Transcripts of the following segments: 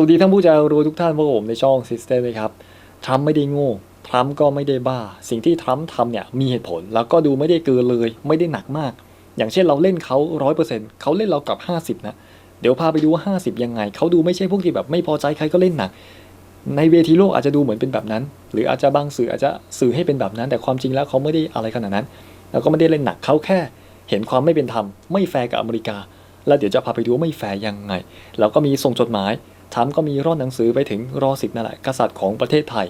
สวัสดีท่านผู้ใจรู้ทุกท่านพวกผมในช่อง System เลยครับทรัมป์ไม่ได้โง่ทรัมป์ก็ไม่ได้บ้า สิ่งที่ทรัมป์ทำเนี่ยมีเหตุผล แล้วก็ดูไม่ได้เกินเลย ไม่ได้หนักมาก อย่างเช่นเราเล่นเขาร้อยเปอร์เซ็นต์เขาเล่นเรากลับห้าสิบนะ เดี๋ยวพาไปดูว่าห้าสิบยังไง เขาดูไม่ใช่พวกที่แบบไม่พอใจใครก็เล่นหนัก ในเวทีโลกอาจจะดูเหมือนเป็นแบบนั้น หรืออาจจะบางสื่ออาจจะสื่อให้เป็นแบบนั้น แต่ความจริงแล้วเขาไม่ได้อะไรขนาดนั้น แล้วก็ไม่ได้เล่นหนักเขาแค่ เห็นความไม่เป็นธรรมไม่แฟร์กับอเมริกา แล้วเดี๋ยวจะพาไปดูว่าไม่แฟร์ยังไง แล้วก็มีส่งจดหมาย ทรัมป์ก็มีร่อนหนังสือไปถึงรอสิบนั่นแหละกษัตริย์ของประเทศไทย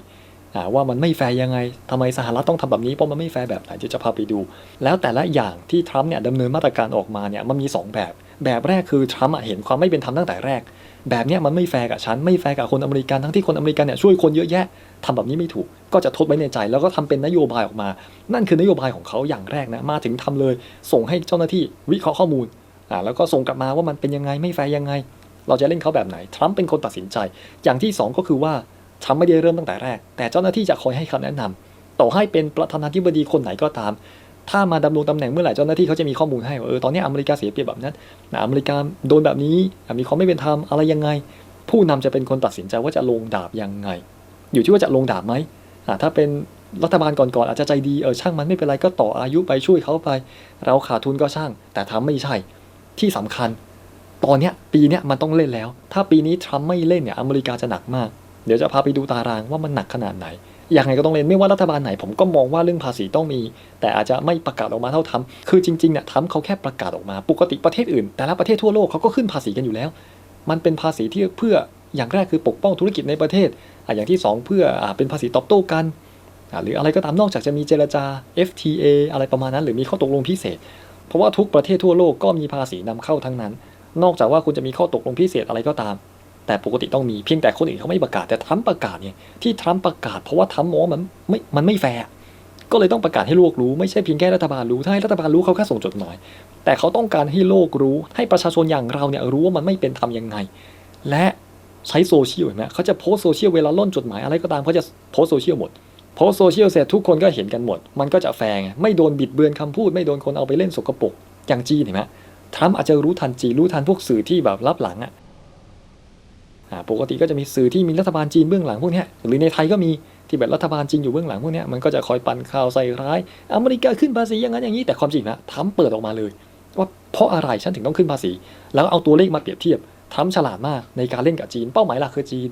ว่ามันไม่แฟร์ยังไงทำไมสหรัฐต้องทำแบบนี้เพราะมันไม่แฟร์แบบไหนจะพาไปดู แล้วแต่ละอย่างที่ทรัมป์เนี่ยดำเนินมาตรการออกมาเนี่ยมันมีสองแบบ แบบแรกคือทรัมป์เห็นความไม่เป็นธรรมตั้งแต่แรก แบบเนี้ยมันไม่แฟร์กับฉันไม่แฟร์กับคนอเมริกันทั้งที่คนอเมริกันเนี่ยช่วยคนเยอะแยะทำแบบนี้ไม่ถูก ก็จะทดไว้ในใจแล้วก็ทำเป็นนโยบายออกมา นั่นคือนโยบายของเขาอย่างแรกนะมาถึงทำเลย ส่งให้เจ้าหน้าที่วิเคราะห์ข้อมูลอ่าแล้วก็ส่งกลับมาว่ามันเป็นยังไงไม่แฟร์ยังไง เราจะเล่นเขาแบบไหน ทรัมป์เป็นคนตัดสินใจ อย่างที่ 2 ก็คือว่าทรัมป์ไม่ได้เริ่มตั้งแต่แรก แต่เจ้าหน้าที่จะคอยให้คำแนะนำต่อให้เป็นประธานาธิบดีคนไหนก็ตาม ถ้ามาดำรงตำแหน่งเมื่อไหร่เจ้าหน้าที่เขาจะมีข้อมูลให้ว่าเออตอนนี้อเมริกาเสียเปรียบแบบนั้นนะอเมริกาโดนแบบนี้มีความไม่เป็นธรรมอะไรยังไง ผู้นำจะเป็นคนตัดสินใจว่าจะลงดาบยังไง อยู่ที่ว่าจะลงดาบไหมถ้าเป็นรัฐบาลก่อนๆอาจจะใจดีเออช่างมันไม่เป็นไรก็ต่ออายุไปช่วยเขาไป เราขาดทุนก็ช่าง แต่ทำไม่ใช่ที่สำคัญ ตอนเนี้ยปีเนี้ยมันต้องเล่นแล้ว ถ้าปีนี้ทรัมป์ไม่เล่นเนี่ยอเมริกาจะหนักมาก เดี๋ยวจะพาไปดูตารางว่ามันหนักขนาดไหนยังไงก็ต้องเล่นไม่ว่ารัฐบาลไหนผมก็มองว่าเรื่องภาษีต้องมี แต่อาจจะไม่ประกาศออกมาเท่าทรัมคือจริงๆเนี่ยทรัมเขาแค่ประกาศออกมา ปกติประเทศอื่น แต่ละประเทศทั่วโลกเขาก็ขึ้นภาษีกันอยู่แล้ว มันเป็นภาษีที่เพื่ออย่างแรกคือปกป้องธุรกิจในประเทศออย่างที่สองเพื่ออเป็นภาษีตอบโต้กัน หรืออะไรก็ตามนอกจากจะมีเจรจา FTA อะไรประมาณนั้น หรือมีข้อตกลงพิเศษ เพราะว่าทุกประเทศทั่วโลกก็มีภาษีนำเข้าทั้งนั้น นอกจากว่าคุณจะมีข้อตกลงพิเศษอะไรก็ตาม แต่ปกติต้องมีเพียงแต่คนอื่นเขาไม่ประกาศแต่ทรัมป์ประกาศเนี่ยที่ทรัมป์ประกาศเพราะว่าทรัมป์มองมันไม่มันไม่แฟร์ก็เลยต้องประกาศให้โลกรู้ไม่ใช่เพียงแค่รัฐบาลรู้ถ้าให้รัฐบาลรู้เขาแค่ส่งจดหมายแต่เขาต้องการให้โลกรู้ให้ประชาชนอย่างเราเนี่ยรู้ว่ามันไม่เป็นธรรมยังไง และใช้โซเชียลเห็นไหมเขาจะโพสโซเชียลเวลาล่นจดหมายอะไรก็ตามเขาจะโพสโซเชียลหมดโพสโซเชียลเสร็จทุกคนก็เห็นกันหมด มันก็จะแฟงไม่โดนบิดเบือนคำพูด ไม่โดนคนเอาไปเล่นสกปรกอย่างจีนเห็นไหม ทรัมป์อาจจะรู้ทันจีนรู้ทันพวกสื่อที่แบบรับหลังอะอ่าปกติก็จะมีสื่อที่มีรัฐบาลจีนเบื้องหลังพวกนี้หรือในไทยก็มีที่แบบรัฐบาลจีนอยู่เบื้องหลังพวกนี้มันก็จะคอยปั่นข่าวใส่ร้าย อเมริกาขึ้นภาษีอย่างนั้นอย่างนี้แต่ความจริงนะทรัมป์เปิดออกมาเลย ว่าเพราะอะไรฉันถึงต้องขึ้นภาษี แล้วเอาตัวเลขมาเปรียบเทียบทรัมป์ฉลาดมากในการเล่นกับจีน เป้าหมายหลักคือจีน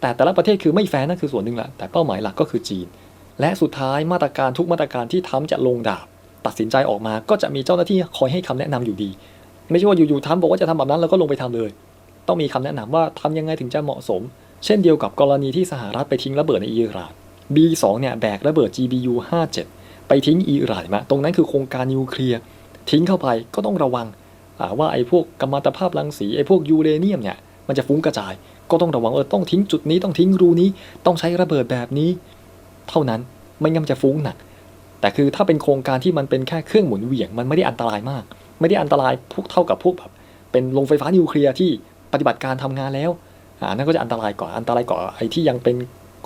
แต่แต่ละประเทศคือไม่แฟร์นั่นคือส่วนหนึ่งแหละแต่เป้าหมายหลักก็คือจีน และสุดท้ายมาตรการทุกมาตรการที่ทรัมป์จะลงดาบ ตัดสินใจออกมาก็จะมีเจ้าหน้าที่คอยให้คำแนะนำอยู่ดี ไม่ใช่ว่าอยู่ๆทรัมป์บอกว่าจะทำแบบนั้นแล้วก็ลงไปทำเลย ต้องมีคำแนะนำว่าทำยังไงถึงจะเหมาะสม เช่นเดียวกับกรณีที่สหรัฐไปทิ้งระเบิดในอิหร่าน B2 เนี่ยแบกระเบิด GBU 57ไปทิ้งอิหร่านมา ตรงนั้นคือโครงการนิวเคลียร์ทิ้งเข้าไปก็ต้องระวังว่าไอ้พวกกัมมันตภาพรังสีไอ้พวกยูเรเนียมเนี่ยมันจะฟุ้งกระจาย ก็ต้องระวังเออต้องทิ้งจุดนี้ต้องทิ้งรูนี้ ต้องใช้ระเบิดแบบนี้ เท่านั้นไม่งั้นจะฟุ้งหนัก แต่คือถ้าเป็นโครงการที่มันเป็นแค่เครื่องหมุนเหวี่ยงมันไม่ได้อันตรายมาก ไม่ได้อันตรายพวกเท่ากับพวกแบบเป็นโรงไฟฟ้านิวเคลียร์ที่ปฏิบัติการทำงานแล้วอ่านั่นก็จะอันตรายกว่าอันตรายกว่าไอ้ที่ยังเป็น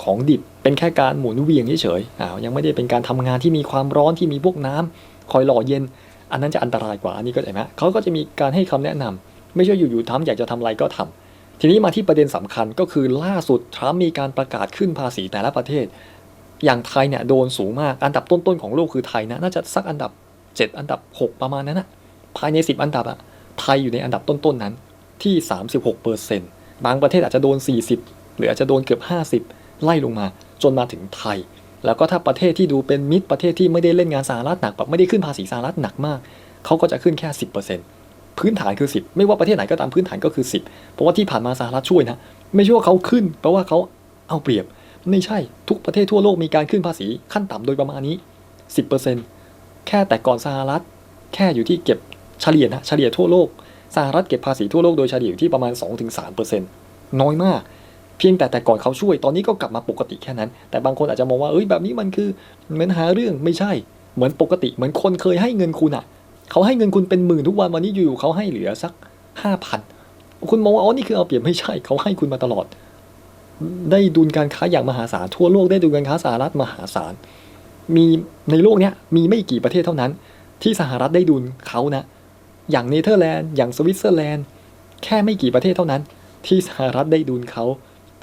ของดิบเป็นแค่การหมุนเวียงเฉยๆอ่ายังไม่ได้เป็นการทำงานที่มีความร้อนที่มีพวกน้ำคอยหล่อเย็น อันนั้นจะอันตรายกว่าอันนี้ก็ใช่ไหมเขาก็จะมีการให้คำแนะนำไม่ใช่อยู่ๆทำอยากจะทำอะไรก็ทำทีนี้มาที่ประเด็นสำคัญก็คือล่าสุดทรัมป์มีการประกาศขึ้นภาษีแต่ละประเทศ อย่างไทยเนี่ยโดนสูงมาก อันดับต้นๆของโลกคือไทยนะน่าจะสักอันดับ 7 อันดับ 6 ประมาณนั้นนะภายใน 10 อันดับอะไทยอยู่ในอันดับต้นๆนั้นที่ 36เปอร์เซ็นต์บางประเทศอาจจะโดน 40 หรืออาจจะโดนเกือบ 50 ไล่ลงมา จนมาถึงไทย แล้วก็ถ้าประเทศที่ดูเป็นมิตรประเทศที่ไม่ได้เล่นงานสหรัฐหนักแบบไม่ได้ขึ้นภาษีสหรัฐหนักมากเขาก็จะขึ้นแค่ 10%พื้นฐานคือ 10 ไม่ว่าประเทศไหนก็ตามพื้นฐานก็คือ 10 เพราะว่าที่ผ่านมาสหรัฐช่วยนะ ไม่ใช่ว่าเขาขึ้น เพราะว่าเขาเอาเปรียบ ไม่ใช่ทุกประเทศทั่วโลกมีการขึ้นภาษีขั้นต่ำโดยประมาณนี้ 10%แค่แต่ก่อนสหรัฐ แค่อยู่ที่เก็บเฉลี่ยนะเฉลี่ยทั่วโลกสหรัฐเก็บภาษีทั่วโลกโดยเฉลี่ยอยู่ที่ประมาณ 2-3%น้อยมาก เพียงแต่แต่ก่อนเขาช่วยตอนนี้ก็กลับมาปกติแค่นั้น แต่บางคนอาจจะมองว่าเอ้ยแบบนี้มันคือเหมือนหาเรื่องไม่ใช่ เหมือนปกติเหมือนคนเคยให้เงินคุณอะเขาให้เงินคุณเป็นหมื่นทุกวันวันนี้อยู่ๆเขาให้เหลือสักห้าพันคุณมองว่าอ๋อนี่คือเอาเปรียบไม่ใช่เขาให้คุณมาตลอด ได้ดุลการค้าอย่างมหาศาลทั่วโลกได้ดุลการค้าสหรัฐมหาศาลมีในโลกเนี้ยมีไม่กี่ประเทศเท่านั้น ที่สหรัฐได้ดุลเขานะ อย่างเนเธอร์แลนด์อย่างสวิตเซอร์แลนด์ แค่ไม่กี่ประเทศเท่านั้น ที่สหรัฐได้ดุลเขา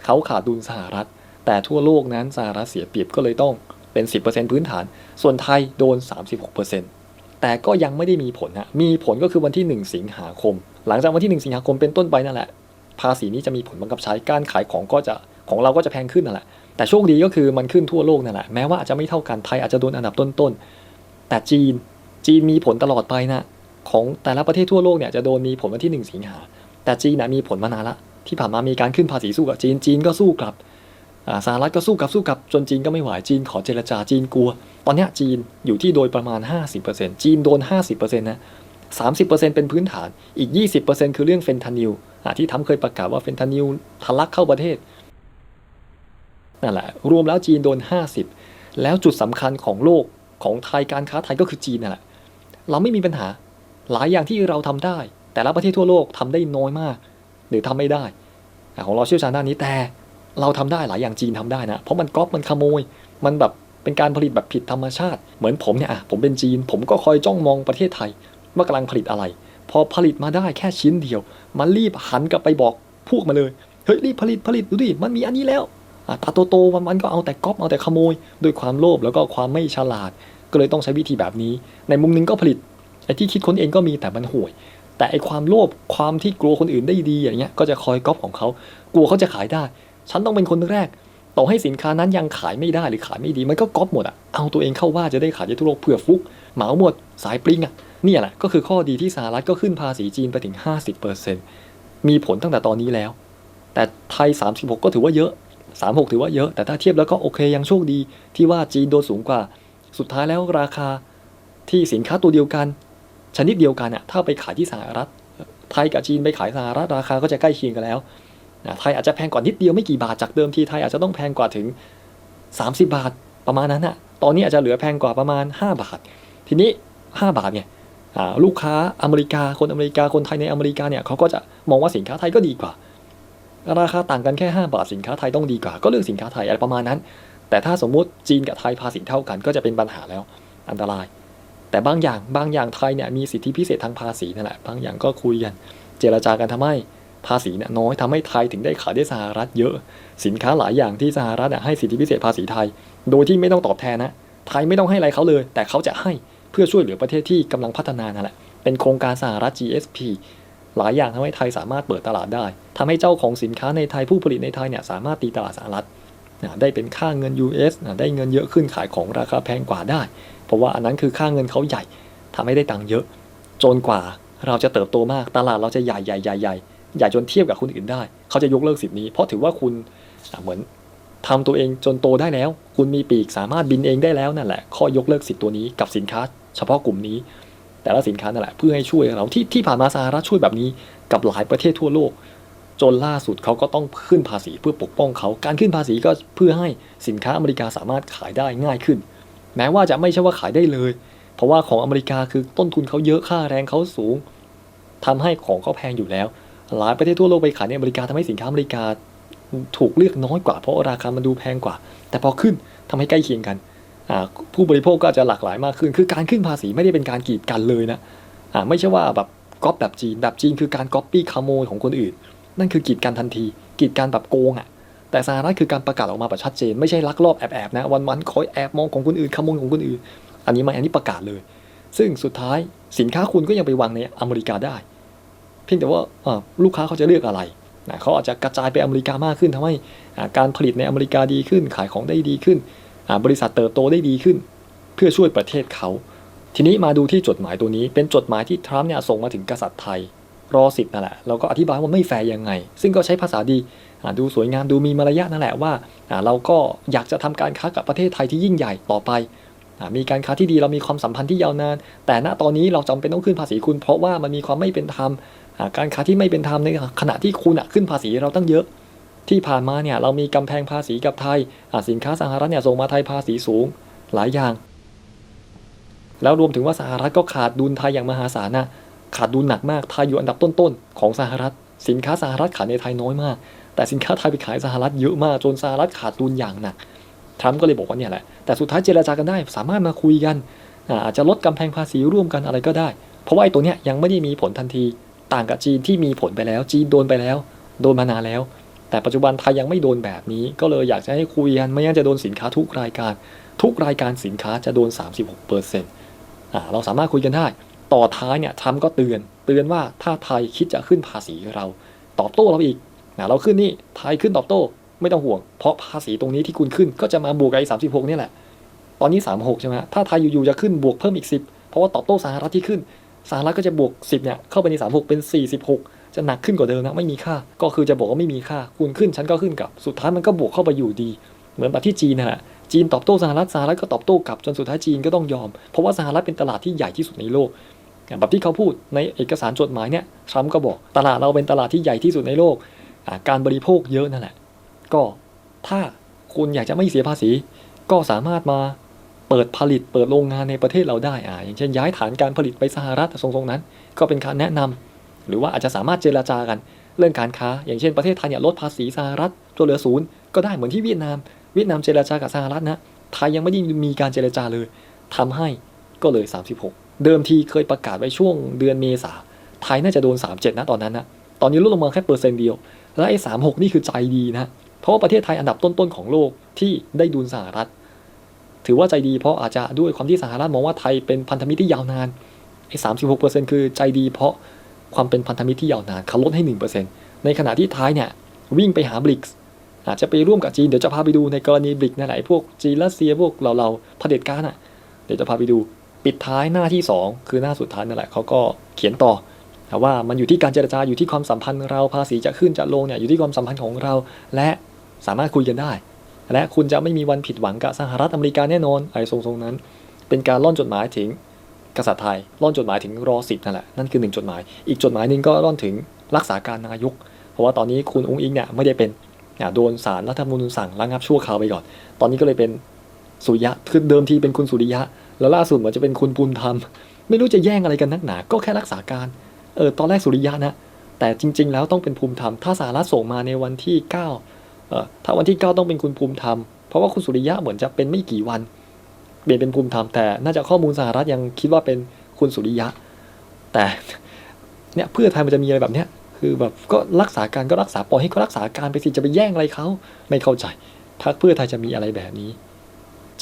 เขาขาดดุลสหรัฐ แต่ทั่วโลกนั้นสหรัฐเสียเปรียบก็เลยต้องเป็น 10%พื้นฐาน ส่วนไทยโดน 36%แต่ก็ยังไม่ได้มีผลนะมีผลก็คือวันที่ 1 สิงหาคม หลังจากวันที่ 1 สิงหาคมเป็นต้นไปนั่นแหละ ภาษีนี้จะมีผลบังคับใช้การขายของก็จะของเราก็จะแพงขึ้นนั่นแหละแต่โชคดีก็คือมันขึ้นทั่วโลกนั่นแหละแม้ว่าอาจจะไม่เท่ากันไทยอาจจะโดนอันดับต้นๆแต่จีนจีนมีผลตลอดไปนะของแต่ละประเทศทั่วโลกเนี่ยจะโดนมีผลวันที่ 1 สิงหาแต่จีนนะมีผลมานานละที่ผ่านมามีการขึ้นภาษีสู้กับจีนจีนก็สู้กลับอ่าสหรัฐก็สู้กลับสู้กลับจนจีนก็ไม่ไหวจีนขอเจรจาจีนกลัว ตอนนี้จีนอยู่ที่โดยประมาณ 50%จีนโดน 50%นะ30%เป็นพื้นฐานอีก 20%คือเรื่องเฟนทานิล ที่ทำเคยประกาศว่าเฟนทานิลทะลักเข้าประเทศนั่นแหละรวมแล้วจีนโดน 50 แล้วจุดสำคัญของโลกของไทยการค้าไทยก็คือจีนนั่นแหละเราไม่มีปัญหาหลายอย่างที่เราทำได้ แต่ละประเทศทั่วโลกทำได้น้อยมาก หรือทำไม่ได้ ของเราเชี่ยวชาญด้านนี้แต่เราทำได้หลายอย่างจีนทำได้นะ เพราะมันก๊อปมันขโมย มันแบบเป็นการผลิตแบบผิดธรรมชาติ เหมือนผมเนี่ยอะผมเป็นจีน ผมก็คอยจ้องมองประเทศไทยว่ากำลังผลิตอะไร พอผลิตมาได้แค่ชิ้นเดียว มันรีบหันกลับไปบอกพวกมาเลย เฮ้ยรีบผลิตผลิตดูดิ มันมีอันนี้แล้วตาโตๆวันมันก็เอาแต่ก๊อปเอาแต่ขโมย ด้วยความโลภแล้วก็ความไม่ฉลาด ก็เลยต้องใช้วิธีแบบนี้ ในมุมหนึงก็ผลิตไอ้ที่คิดค้นเองก็มีแต่มันห่วย แต่ไอ้ความโลภความที่กลัวคนอื่นได้ดีอย่างเงี้ยก็จะคอยก๊อปของเขา กลัวเขาจะขายได้ ฉันต้องเป็นคนแรก ต่อให้สินค้านั้นยังขายไม่ได้หรือขายไม่ดีมันก็ก๊อปหมดอะเอาตัวเองเข้าว่าจะได้ขายในทั่วโลกเผื่อฟุกเหมาหมดสายปริงอะนี่แหละก็คือข้อดีที่สหรัฐก็ขึ้นภาษีจีนไปถึง 50%มีผลตั้งแต่ตอนนี้แล้ว แต่ไทย 36 ก็ถือว่าเยอะ 36 ถือว่าเยอะ แต่ถ้าเทียบแล้วก็โอเคยังโชคดีที่ว่าจีนโดนสูงกว่า สุดท้ายแล้วราคาที่สินค้าตัวเดียวกัน ชนิดเดียวกันอะถ้าไปขายที่สหรัฐไทยกับจีนไปขายสหรัฐราคาก็จะใกล้เคียงกันแล้ว นะไทยอาจจะแพงกว่านิดเดียวไม่กี่บาทจากเดิมทีไทยอาจจะต้องแพงกว่าถึง 30 บาทประมาณนั้นอะตอนนี้อาจจะเหลือแพงกว่าประมาณ 5 บาท ทีนี้ 5 บาทเนี่ยลูกค้าอเมริกาคนอเมริกาคนไทยในอเมริกาเนี่ยเขาก็จะมองว่าสินค้าไทยก็ดีกว่า ราคาต่างกันแค่ 5 บาทสินค้าไทยต้องดีกว่า ก็เลือกสินค้าไทยอะไรประมาณนั้น แต่ถ้าสมมุติจีนกับไทยภาษีเท่ากันก็จะเป็นปัญหาแล้วอันตราย แต่บางอย่างบางอย่างไทยเนี่ยมีสิทธิพิเศษทางภาษีนั่นแหละบางอย่างก็คุยกันเจรจากันทำให้ ภาษีเนี่ยน้อยทำให้ไทยถึงได้ขายได้สหรัฐเยอะ สินค้าหลายอย่างที่สหรัฐให้สิทธิพิเศษภาษีไทย โดยที่ไม่ต้องตอบแทนนะไทยไม่ต้องให้อะไรเขาเลย แต่เขาจะให้เพื่อช่วยเหลือประเทศที่กำลังพัฒนานั่นแหละเป็นโครงการสหรัฐ GSP หลายอย่างทำให้ไทยสามารถเปิดตลาดได้ทำให้เจ้าของสินค้าในไทยผู้ผลิตในไทยเนี่ยสามารถตีตลาดสหรัฐได้เป็นค่าเงิน US ได้เงินเยอะขึ้นขายของราคาแพงกว่าได้ เพราะว่าอันนั้นคือค่าเงินเขาใหญ่ทำให้ได้ตังค์เยอะ จนกว่าเราจะเติบโตมากตลาดเราจะใหญ่ใหญ่ใหญ่ใหญ่ ใหญ่จนเทียบกับคนอื่นได้ เขาจะยกเลิกสิทธิ์นี้ เพราะถือว่าคุณเหมือนทำตัวเองจนโตได้แล้ว คุณมีปีกสามารถบินเองได้แล้วนั่นแหละ ข้อยกเลิกสิทธิ์ตัวนี้กับสินค้า เฉพาะกลุ่มนี้ แต่ละสินค้านั่นแหละเพื่อให้ช่วยเราที่ที่ผ่านมาสหรัฐช่วยแบบนี้กับหลายประเทศทั่วโลก จนล่าสุดเขาก็ต้องขึ้นภาษีเพื่อปกป้องเขา การขึ้นภาษีก็เพื่อให้สินค้าอเมริกาสามารถขายได้ง่ายขึ้น แม้ว่าจะไม่ใช่ว่าขายได้เลย เพราะว่าของอเมริกาคือต้นทุนเขาเยอะค่าแรงเขาสูงทำให้ของเขาแพงอยู่แล้ว หลายประเทศทั่วโลกไปขายในอเมริกาทำให้สินค้าอเมริกาถูกเลือกน้อยกว่าเพราะราคามันดูแพงกว่า แต่พอขึ้นทำให้ใกล้เคียงกัน ผู้บริโภคก็จจะหลากหลายมากขึ้น คือการขึ้นภาษีไม่ได้เป็นการกีดกันเลยนะไม่ใช่ว่าแบบก๊อปแบบจีน แบบจีนคือการก๊อปปี้ขโมยของคนอื่น นั่นคือกีดกันทันที กีดกันแบบโกงอะแต่สหรัฐคือการประกาศออกมาแบบชัดเจน ไม่ใช่ลักลอบแอบๆนะวันๆคอยแอบมองของคนอื่นขโมยของคนอื่น อันนี้ไม่อันนี้ประกาศเลย ซึ่งสุดท้ายสินค้าคุณก็ยังไปวางในอเมริกาได้ เพียงแต่ว่าลูกค้าเขาจะเลือกอะไรนะเขาอาจจะกระจายไปอเมริกามากขึ้นทำให้การผลิตในอเมริกาดีขึ้น ขายของได้ดีขึ้น บริษัทเติบโตได้ดีขึ้น เพื่อช่วยประเทศเขา ทีนี้มาดูที่จดหมายตัวนี้ เป็นจดหมายที่ทรัมป์เนี่ยส่งมาถึงกษัตริย์ไทย รอสิบนั่นแหละแล้วก็อธิบายว่าไม่แฟร์ยังไง ซึ่งก็ใช้ภาษาดีดูสวยงามดูมีมารยาทนั่นแหละว่าเราก็อยากจะทำการค้ากับประเทศไทยที่ยิ่งใหญ่ต่อไปมีการค้าที่ดีเรามีความสัมพันธ์ที่ยาวนาน แต่ณตอนนี้เราจำเป็นต้องขึ้นภาษีคุณ เพราะว่ามันมีความไม่เป็นธรรม การค้าที่ไม่เป็นธรรมในขณะที่คุณขึ้นภาษีเราตั้งเยอะ ที่ผ่านมาเนี่ยเรามีกำแพงภาษีกับไทยสินค้าสหรัฐเนี่ยส่งมาไทยภาษีสูงหลายอย่าง แล้วรวมถึงว่าสหรัฐก็ขาดดุลไทยอย่างมหาศาลนะขาดดุลหนักมากไทยอยู่อันดับต้นๆของสหรัฐ สินค้าสหรัฐขายในไทยน้อยมาก แต่สินค้าไทยไปขายสหรัฐเยอะมากจนสหรัฐขาดดุลอย่างหนักทรัมป์ก็เลยบอกว่าเนี่ยแหละแต่สุดท้ายเจรจากันได้สามารถมาคุยกันอาอาจจะลดกำแพงภาษีร่วมกันอะไรก็ได้ เพราะว่าไอ้ตัวเนี้ยยังไม่ได้มีผลทันที ต่างกับจีนที่มีผลไปแล้ว จีนโดนไปแล้ว โดนมานานแล้ว แต่ปัจจุบันไทยยังไม่โดนแบบนี้ ก็เลยอยากจะให้คุยกันไม่งั้นจะโดนสินค้าทุกรายการ ทุกรายการสินค้าจะโดน 36เปอร์เซ็นต์เราสามารถคุยกันได้ ต่อท้ายเนี่ยทรัมป์ก็เตือน เตือนว่าถ้าไทยคิดจะขึ้นภาษีเรา ตอบโต้เราอีกนะเราขึ้นนี่ไทยขึ้นตอบโต้ ไม่ต้องห่วง เพราะภาษีตรงนี้ที่คุณขึ้นก็จะมาบวกไอ้สามสิบหกนี่แหละ ตอนนี้36ใช่ไหมถ้าไทยอยู่ๆจะขึ้นบวกเพิ่มอีก10เพราะว่าตอบโต้สหรัฐที่ขึ้น สหรัฐก็จะบวก 10เนี่ยเข้าไปใน 36 เป็น 46 จะหนักขึ้นกว่าเดิมนะไม่มีค่า ก็คือจะบอกว่าไม่มีค่าคุณขึ้นฉันก็ขึ้นกลับสุดท้ายมันก็บวกเข้าไปอยู่ดี เหมือนแบบที่จีนนะจีนตอบโต้สหรัฐสหรัฐก็ตอบโต้กลับจนสุดท้ายจีนก็ต้องยอม เพราะว่าสหรัฐเป็นตลาดที่ใหญ่ที่สุดในโลกแบบที่เขาพูดในเอกสารจดหมายเนี่ยทรัมป์ก็บอกตลาดเราเป็นตลาดที่ใหญ่ที่สุดในโลก การบริโภคเยอะนั่นแหละ ก็ถ้าคุณอยากจะไม่เสียภาษี ก็สามารถมา เปิดผลิตเปิดโรงงานในประเทศเราได้อ่าอย่างเช่นย้ายฐานการผลิตไปสหรัฐทรงๆนั้น ก็เป็นการแนะนำหรือว่าอาจจะสามารถเจราจากันเรื่องการค้า อย่างเช่นประเทศไทยเนี่ยลดภาษีสหรัฐจนเหลือศูนย์ก็ได้เหมือนที่เวียดนาม เวียดนามเจราจากับสหรัฐนะไทยยังไม่ได้มีการเจราจาเลยทำให้ก็เลย 36 เดิมทีเคยประกาศไว้ช่วงเดือนเมษาไทยน่าจะโดน 37 นะตอนนั้นนะตอนนี้ลดลงมาแค่เปอร์เซ็นต์เดียว แล้วไอ้36 นี่คือใจดีนะเพราะว่าประเทศไทยอันดับต้นๆของโลกที่ได้ดุลสหรัฐ ถือว่าใจดีเพราะอาจจะด้วยความที่สหรัฐมองว่าไทยเป็นพันธมิตรที่ยาวนานไอ้สามสิบหกเปอร์เซ็นต์คือใจดีเพราะความเป็นพันธมิตรที่ยาวนานเขาลดให้หนึ่งเปอร์เซ็นต์ในขณะที่ไทยเนี่ยวิ่งไปหาบริกส์อาจจะไปร่วมกับจีนเดี๋ยวจะพาไปดูในกรณีบริกนั่นแหละพวกจีนรัสเซียพวกเราเราเผด็จการอะ เดี๋ยวจะพาไปดูปิดท้ายหน้าที่สองคือหน้าสุดท้ายนั่นแหละเขาก็เขียนต่อแต่ว่ามันอยู่ที่การเจรจาอยู่ที่ความสัมพันธ์เราภาษีจะขึ้นจะลงเนี่ยอยู่ที่ความสัมพันธ์ของเรา และสามารถคุยกันได้ และคุณจะไม่มีวันผิดหวังกับสหรัฐอเมริกาแน่นอนไอะไรทรงๆนั้น เป็นการล่อนจดหมายถึงกษัตริย์ไทยล่อนจดหมายถึงรอสิบนั่นแหละนั่นคือหนึ่งจดหมาย อีกจดหมายหนึ่งก็ล่อนถึงรักษาการนายก เพราะว่าตอนนี้คุณอุ้งอิงเนี่ยไม่ได้เป็นอะโดนสารรัฐธรรมนูญสั่งระงับชั่วคราวไปก่อน ตอนนี้ก็เลยเป็นสุริยะคือเดิมทีเป็นคุณสุริยะ แล้วล่าสุดเหมือนจะเป็นคุณภูมิธรรม ไม่รู้จะแย่งอะไรกันนักหนา ก็แค่รักษาการเออตอนแรกสุริยะนะแต่จริง ๆ แล้วต้องเป็นภูมิธรรมถ้าสหรัฐส่งมาในวันที่ 9 ถ้าวันที่ 9 ต้องเป็นคุณภูมิธรรม เพราะว่าคุณสุริยะเหมือนจะเป็นไม่กี่วัน เปลี่ยนเป็นภูมิธรรมแต่ น่าจะข้อมูลสหรัฐยังคิดว่าเป็นคุณสุริยะ แต่เนี่ยเพื่อไทยมันจะมีอะไรแบบเนี้ยคือแบบก็รักษาการก็รักษาปล่อยให้เขารักษาการไปสิจะไปแย่งอะไรเขาไม่เข้าใจพรรคเพื่อไทยจะมีอะไรแบบนี้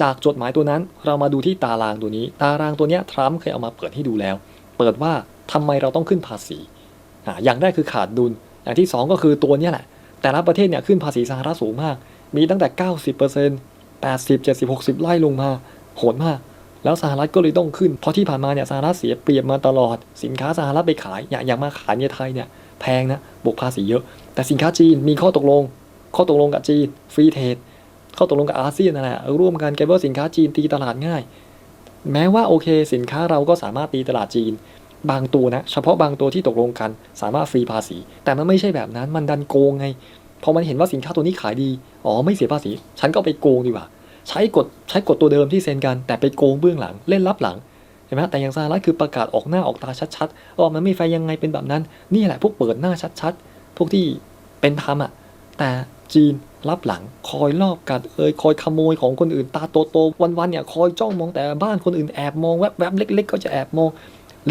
จากจดหมายตัวนั้นเรามาดูที่ตารางตัวนี้ ตารางตัวเนี้ยทรัมป์เคยเอามาเปิดให้ดูแล้ว เปิดว่าทำไมเราต้องขึ้นภาษีออย่างแรกคือขาดดุล อย่างที่สองก็คือตัวเนี้ยแหละ แต่ละประเทศเนี่ยขึ้นภาษีสหรัฐสูงมาก มีตั้งแต่ 90% 80 70 60 ไล่ลงมา โหดมาก แล้วสหรัฐก็เลยต้องขึ้น เพราะที่ผ่านมาเนี่ยสหรัฐเสียเปรียบมาตลอด สินค้าสหรัฐไปขาย อย่างอยางมาขายในไทยเนี่ยแพงนะ บวกภาษีเยอะ แต่สินค้าจีนมีข้อตกลง ข้อตกลงกับจีน ฟรีเทรด ข้อตกลงกับอาเซียนนั่นแหละร่วมกันแกว่าสินค้าจีนตีตลาดง่าย แม้ว่าโอเค สินค้าเราก็สามารถตีตลาดจีน บางตัวนะ เฉพาะบางตัวที่ตกลงกัน สามารถฟรีภาษี แต่มันไม่ใช่แบบนั้นมันดันโกงไงพอมันเห็นว่าสินค้าตัวนี้ขายดีอ๋อไม่เสียภาษี ฉันก็ไปโกงดีกว่า ใช้กฎใช้กฎตัวเดิมที่เซ็นกันแต่ไปโกงเบื้องหลังเล่นลับหลังเห็นไหมแต่อย่างสหรัฐคือประกาศออกหน้าออกตาชัดๆว่ามันไม่ไฟยังไงเป็นแบบนั้น นี่แหละพวกเปิดหน้าชัดๆ พวกที่เป็นธรรมอะแต่จีนรับหลังคอยลอบกัดเอยคอยขโมยของคนอื่นตาโตๆวันๆเนี่ยคอยจ้องมองแต่บ้านคนอื่นแอบมองแวบๆเล็ก ๆ ก็จะแอบมอง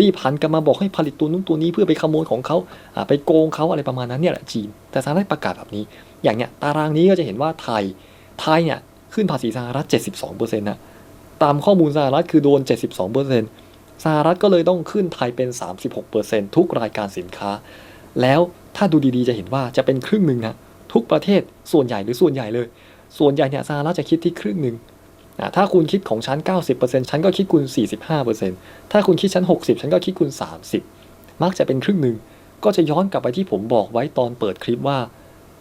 รีบหันกันมาบอกให้ผลิตตัวนู้นตัวนี้เพื่อไปขโมยของเขาอ่าไปโกงเขาอะไรประมาณนั้นเนี่ยแหละจีน แต่สหรัฐประกาศแบบนี้ อย่างเนี้ยตารางนี้ก็จะเห็นว่าไทยไทยเนี่ยขึ้นภาษีสหรัฐ 72%นะตามข้อมูลสหรัฐคือโดน 72%สหรัฐก็เลยต้องขึ้นไทยเป็น 36%ทุกรายการสินค้า แล้วถ้าดูดีๆจะเห็นว่าจะเป็นครึ่งหนึ่งนะทุกประเทศส่วนใหญ่หรือส่วนใหญ่เลย ส่วนใหญ่เนี่ยสหรัฐจะคิดที่ครึ่งหนึ่ง ถ้าคุณคิดของฉัน 90%ฉันก็คิดคุณ 45%ถ้าคุณคิดฉัน 60 ฉันก็คิดคุณ 30 มักจะเป็นครึ่งหนึ่ง ก็จะย้อนกลับไปที่ผมบอกไว้ตอนเปิดคลิปว่า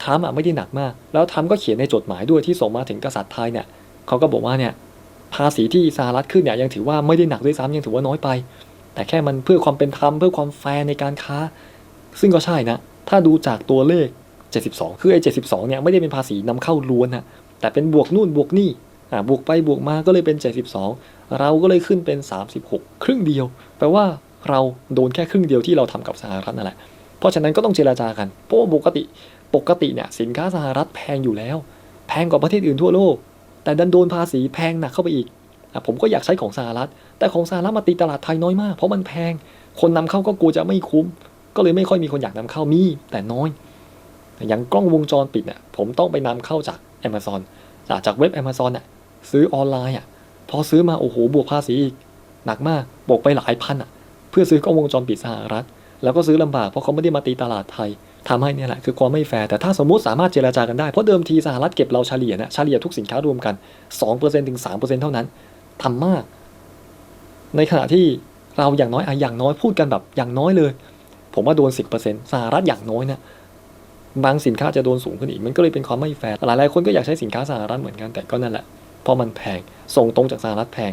ทรัมป์อะไม่ได้หนักมาก แล้วทรัมป์ก็เขียนในจดหมายด้วยที่ส่งมาถึงกษัตริย์ไทยเนี่ยเขาก็บอกว่าเนี่ยภาษีที่สหรัฐขึ้นเนี่ยยังถือว่าไม่ได้หนักด้วยซ้ำยังถือว่าน้อยไป แต่แค่มันเพื่อความเป็นธรรมเพื่อความแฟร์ในการค้า ซึ่งก็ใช่นะ ถ้าดูจากตัวเลข 72 คือไอ้72เนี่ยไม่ได้เป็นภาษีนำเข้าล้วนนะแต่เป็นบวกนู่นบวกนี่อ่า บวกไปบวกมาก็เลยเป็น 72 เราก็เลยขึ้นเป็น 36 ครึ่งเดียว แปลว่าเราโดนแค่ครึ่งเดียวที่เราทำกับสหรัฐนั่นแหละ เพราะฉะนั้นก็ต้องเจราจากัน เพราะปกติปกติเนี่ยสินค้าสหรัฐแพงอยู่แล้ว แพงกว่าประเทศอื่นทั่วโลก แต่ดันโดนภาษีแพงหนักเข้าไปอีกอผมก็อยากใช้ของสหรัฐ แต่ของสหรัฐมาตีตลาดไทยน้อยมาก เพราะมันแพง คนนำเข้าก็กลัวจะไม่คุ้ม ก็เลยไม่ค่อยมีคนอยากนำเข้ามี แต่น้อย อย่างกล้องวงจรปิดเนี่ยผมต้องไปนำเข้าจาก Amazon จากจากเว็บ Amazon น่ะ ซื้อออนไลน์อะพอซื้อมาโอ้โหบวกภาษีอีกหนักมากบวกไปหลายพันอะ เพื่อซื้อกล้องวงจรปิดสหรัฐ แล้วก็ซื้อลำบากเพราะเขาไม่ได้มาตีตลาดไทยทำให้เนี่ยแหละคือความไม่แฟร์แต่ถ้าสมมติสามารถเจรจากันได้ เพราะเดิมทีสหรัฐเก็บเราเฉลี่ยเนี่ยเฉลี่ยทุกสินค้ารวมกัน 2%ถึง 3%เท่านั้นทำมาก ในขณะที่เราอย่างน้อยอะอย่างน้อยพูดกันแบบอย่างน้อยเลย ผมว่าโดน 10%สหรัฐอย่างน้อยเนี่ยบางสินค้าจะโดนสูงขึ้นอีก มันก็เลยเป็นความไม่แฟร์ หลายๆคนก็อยากใช้สินค้าสหรัฐเหมือนกัน แต่ก็นั่นแหละ เพราะมันแพง ส่งตรงจากสหรัฐแพง